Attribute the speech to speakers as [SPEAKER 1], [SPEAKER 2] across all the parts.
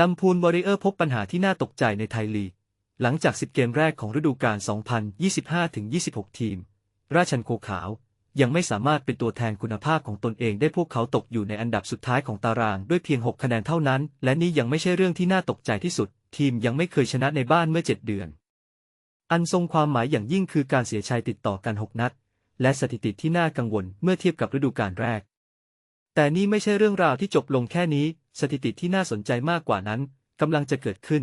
[SPEAKER 1] ลำพูนวอริเออร์พบปัญหาที่น่าตกใจในไทยลีก หลังจาก 10 เกมแรกของฤดูกาล 2025-26 ทีม ราชันโคขาว ยังไม่สามารถเป็นตัวแทนคุณภาพของตนเองได้พวกเขาตกอยู่ในอันดับสุดท้ายของตารางด้วยเพียง 6 คะแนนเท่านั้น และนี่ยังไม่ใช่เรื่องที่น่าตกใจที่สุด ทีมยังไม่เคยชนะในบ้านเมื่อ 7 เดือน อันทรงความหมายอย่างยิ่งคือการเสียชัยติดต่อกัน 6 นัด และสถิติที่น่ากังวลเมื่อเทียบกับฤดูกาลแรก แต่นี่ไม่ใช่เรื่องราวที่จบลงแค่นี้ สถิติที่น่าสนใจมากกว่านั้นกำลังจะเกิดขึ้น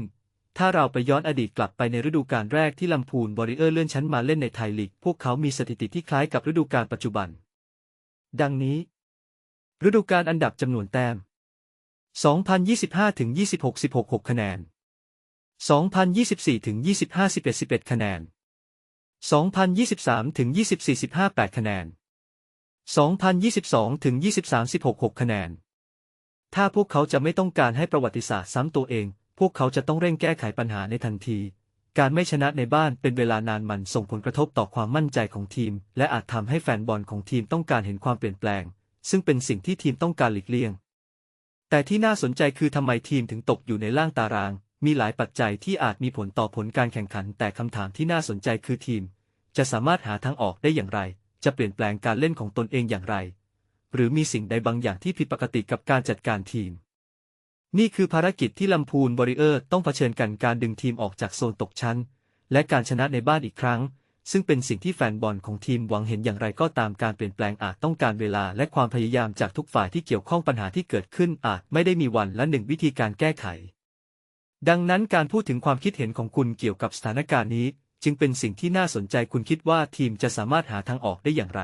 [SPEAKER 1] ถ้าเราไปย้อนอดีตกลับไปในฤดูกาลแรกที่ลำพูนวอริเออร์เลื่อนชั้นมาเล่นในไทยลีก พวกเขามีสถิติที่คล้ายกับฤดูกาลปัจจุบัน ดังนี้ ฤดูกาลอันดับจำนวนแต้ม 2025ถึง26 16 6 คะแนน 2024ถึง25 11 11 คะแนน 2023ถึง24 15 8 คะแนน 2022ถึง23 16 6 คะแนน ถ้าพวกเขาจะไม่ต้องการให้ประวัติศาสตร์ซ้ำตัวเอง พวกเขาจะต้องเร่งแก้ไขปัญหาในทันที การไม่ชนะในบ้านเป็นเวลานานมันส่งผลกระทบต่อความมั่นใจของทีม และอาจทำให้แฟนบอลของทีมต้องการเห็นความเปลี่ยนแปลง ซึ่งเป็นสิ่งที่ทีมต้องการหลีกเลี่ยง แต่ที่น่าสนใจคือทำไมทีมถึงตกอยู่ในล่างตาราง มีหลายปัจจัยที่อาจมีผลต่อผลการแข่งขัน แต่คำถามที่น่าสนใจคือทีม จะสามารถหาทางออกได้อย่างไร จะเปลี่ยนแปลงการเล่นของตนเองอย่างไร หรือมีสิ่งใดบางอย่างที่ผิดปกติกับการจัดการทีม นี่คือภารกิจที่ลำพูนบริเออร์ต้องเผชิญกันการดึงทีมออกจากโซนตกชั้น และการชนะในบ้านอีกครั้ง ซึ่งเป็นสิ่งที่แฟนบอลของทีมหวังเห็นอย่างไรก็ตามการเปลี่ยนแปลงอาจต้องการเวลาและความพยายามจากทุกฝ่ายที่เกี่ยวข้องปัญหาที่เกิดขึ้นอาจไม่ได้มีวันและหนึ่งวิธีการแก้ไข ดังนั้นการพูดถึงความคิดเห็นของคุณเกี่ยวกับสถานการณ์นี้ จึงเป็นสิ่งที่น่าสนใจคุณคิดว่าทีมจะสามารถหาทางออกได้อย่างไร